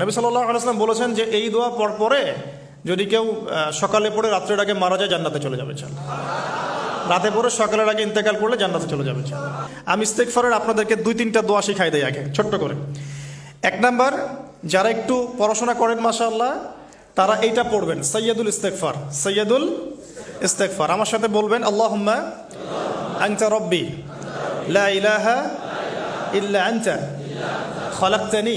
নবী সাল্লাহ বলেছেন যে এই দোয়া পর পরে যদি কেউ সকালে পড়ে রাত্রের আগে মারা যায়, জান্নাতে চলে যাবে চান রাতে পরে সকালের আগে ইন্তেকাল করলে জান্নাতে চলে যাবে চল আমি ফরের আপনাদেরকে দুই, তিনটা দোয়া শিখাই দেয় আগে, ছোট্ট করে। এক নাম্বার, যারা একটু পড়াশোনা করেন মাশাল্লাহ তারা এইটা পড়বেন সৈয়দুল ইস্তেকফার সৈয়দুল ইস্তেকফার আমার সাথে বলবেন আল্লাহ আংচা রব্বি লা ইলাহা ইল্লা আংচা খলাক্তানি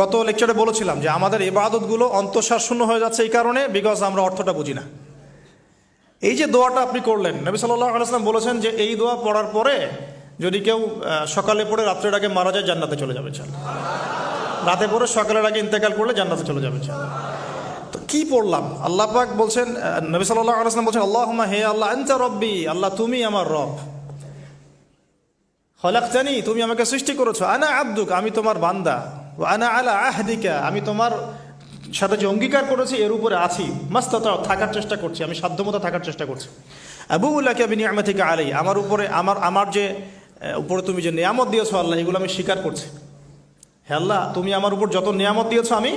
গত লেকচারে বলেছিলাম যে আমাদের অন্তঃসার শূন্য হয়ে যাচ্ছে এই কারণে বিকজ আমরা অর্থটা বুঝি না। এই যে দোয়াটা আপনি করলেন, নবী সাল্লাহ আলাইসলাম বলেছেন যে এই দোয়া পড়ার পরে যদি কেউ সকালে পড়ে রাত্রের আগে মারা যায়, জান্নাতে চলে যাবে চাল রাতে পড়ে সকালের আগে ইন্তেকাল করলে জান্নাতে চলে যাবে চাল তো কি পড়লাম? আল্লাহ পাক বলছেন নবী সাল্লাহ আলাইসলাম বলছেন আল্লাহ হে আল্লাহ, আনতা রব্বি, আল্লাহ তুমি আমার রব। হলাক্তানি তুমি আমাকে সৃষ্টি করেছ। আনা আব্দুক, আমি তোমার বান্দা। আনা আলা আহদিকা, আমি তোমার সাথে যে অঙ্গীকার করেছি, এর উপরে আছি। মাস্ত থাকার চেষ্টা করছি, আমি সাধ্যমতো থাকার চেষ্টা করছি। আবু উল্লাহকে আমি নিয়ামত থেকে আলাই আমার উপরে, আমার আমার যে উপরে তুমি যে নিয়ামত দিয়েছ আল্লাহ, এগুলো আমি স্বীকার করছি। হে আল্লাহ, তুমি আমার উপর যত নিয়ামত দিয়েছ, আমি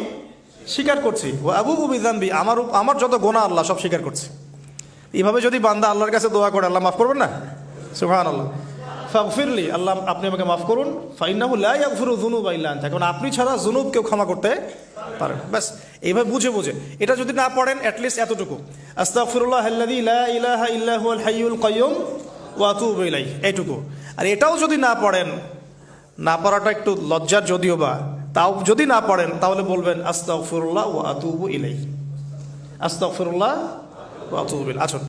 স্বীকার করছি। ও আবু বিধানবি আমার আমার যত গোনা আল্লাহ সব স্বীকার করছি। এইভাবে যদি বান্দা আল্লাহর কাছে দোয়া করে, আল্লাহ মাফ করবেন না? সুহান আল্লাহ ফাগফিরলি আল্লাহ আপনি আমাকে মাফ করুন ফাইনাহু লা ইয়াগফিরু যুনুবা ইল্লা আনতা, কারণ আপনি ছাড়া জুনুব কেউ ক্ষমা করতে পারেন ব্যাস, এইভাবে বুঝে বুঝে। এটা যদি না পড়েন অ্যাটলিস্ট এতটুকু। আস্তাগফিরুল্লাহ আল্লাযী লা ইলাহা ইল্লা হুয়াল হাইয়ুল কাইয়্যুম ওয়া আতুবু ইলাইহি, এইটুকু। আর এটাও যদি না পড়েন, না পড়াটা একটু লজ্জার যদিও বা, তাও যদি না পড়েন, তাহলে বলবেন আস্তাগফিরুল্লাহ ওয়া আতুবু ইলাইহি। আস্তাগফিরুল্লাহ ওয়া আতুবু ইলাইহি। আচ্ছা।